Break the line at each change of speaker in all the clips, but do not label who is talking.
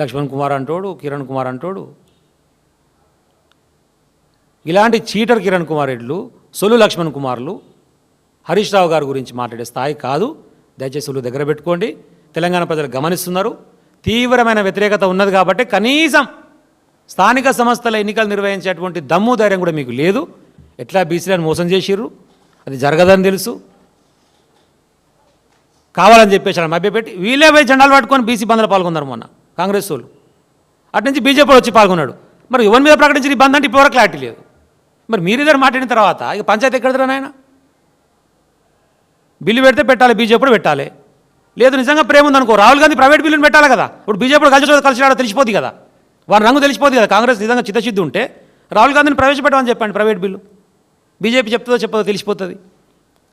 లక్ష్మణ్ కుమార్ అంటోడు కిరణ్ కుమార్ అంటోడు. ఇలాంటి చీటర్ కిరణ్ కుమార్ రెడ్లు సొలు లక్ష్మణ్ కుమార్లు హరీష్ రావు గారి గురించి మాట్లాడే స్థాయి కాదు. దయచేసి ఒళ్ళు దగ్గర పెట్టుకోండి. తెలంగాణ ప్రజలు గమనిస్తున్నారు. తీవ్రమైన వ్యతిరేకత ఉన్నది కాబట్టి కనీసం స్థానిక సంస్థల ఎన్నికలు నిర్వహించేటువంటి దమ్ము ధైర్యం కూడా మీకు లేదు. ఎట్లా బీసీలను మోసం చేసిర్రు? అది జరగదని తెలుసు. కావాలని చెప్పేసి మభ్యపెట్టి వీళ్ళే పోయి జెండాలు పట్టుకొని బీసీ బంద్లో పాల్గొన్నారు మొన్న. కాంగ్రెస్ వాళ్ళు. అటు నుంచి బీజేపీ వచ్చి పాల్గొన్నాడు. మరి యువన్ మీద ప్రకటించిన ఈ బంద్ అంటే ఇప్పటివరకు క్లారిటీ లేదు. మరి మీరిద్దరు మాట్లాడిన తర్వాత ఇక పంచాయతీ ఎక్కడదరా నాయన? బిల్లు పెడితే పెట్టాలి బీజేపీ కూడా పెట్టాలి. లేదు నిజంగా ప్రేమ ఉందనుకో. రాహుల్ గాంధీ ప్రైవేట్ బిల్లుని పెట్టాలి కదా. ఇప్పుడు బీజేపీ కలిసి కలిసినాడో తెలిసిపోద్ది కదా. వారి రంగు తెలిసిపోద్ది కదా. కాంగ్రెస్ నిజంగా చిత్తశుద్ధి ఉంటే రాహుల్ గాంధీని ప్రవేశపెట్టమని చెప్పండి ప్రైవేట్ బిల్లు. బీజేపీ చెప్తుందో చెప్పదో తెలిసిపోతుంది.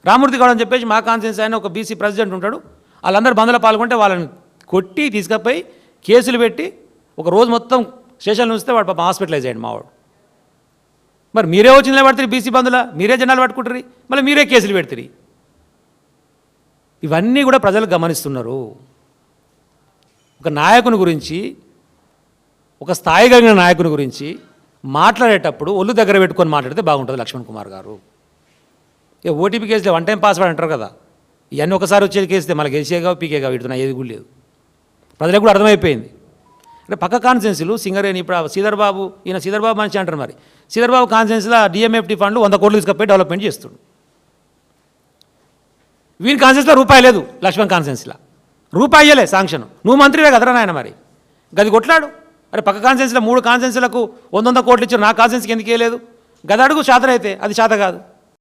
రామూర్తి గౌడ్ అని చెప్పేసి మా కాన్సెన్స్ ఆయన ఒక బీసీ ప్రెసిడెంట్ ఉంటాడు. వాళ్ళందరూ బంద్లో పాల్గొంటే వాళ్ళని కొట్టి తీసుకపోయి కేసులు పెట్టి ఒక రోజు మొత్తం స్టేషన్లో ఉంచితే వాడు పాపం హాస్పిటలైజ్ అయ్యాడు మావాడు మరి మీరే వచ్చిన నిలబడతారు బీసీ బంధులా మీరే జనాలు పట్టుకుంటారు? మళ్ళీ మీరే కేసులు పెడతారు. ఇవన్నీ కూడా ప్రజలు గమనిస్తున్నారు. ఒక నాయకుని గురించి ఒక స్థాయి కలిగిన నాయకుని గురించి మాట్లాడేటప్పుడు ఒళ్ళు దగ్గర పెట్టుకొని మాట్లాడితే బాగుంటుంది లక్ష్మణ్ కుమార్ గారు. ఇక ఓటీపీ కేసులో వన్ టైం పాస్వర్డ్ అంటారు కదా. ఇవన్నీ ఒకసారి వచ్చేది కేస్తే మళ్ళీ గెలిచేగా పీకేగా పెడుతున్నా ఏది కూడా లేదు. ప్రజలకు కూడా అర్థమైపోయింది. అంటే పక్క కాన్సెన్సీలు సింగరేణి ఇప్పుడు ఆ శ్రీధర్ బాబు ఈయన శ్రీధర్ బాబు మనిషి అంటారు మరి. శ్రీధర్ బాబు కాన్సెన్స్లో డిఎంఎఫ్టీ ఫండ్లు వంద కోట్లు తీసుకుపోయి డెవలప్మెంట్ చేస్తుండు. వీని కాన్సెన్స్లో రూపాయి లేదు లక్ష్మణ్ కాన్సెన్స్లో రూపాయి ఇయ్యలే శాంక్షన్. నువ్వు మంత్రివే కదరా నాయన మరి. గది కొట్లాడు. అరే పక్క కాన్సెన్స్లో మూడు కాన్సెన్స్లకు వంద వంద కోట్లు ఇచ్చారు. నా కాన్సెన్స్కి ఎందుకు ఇవ్వలేదు గది అడుగు శాతం అయితే అది శాత కాదు.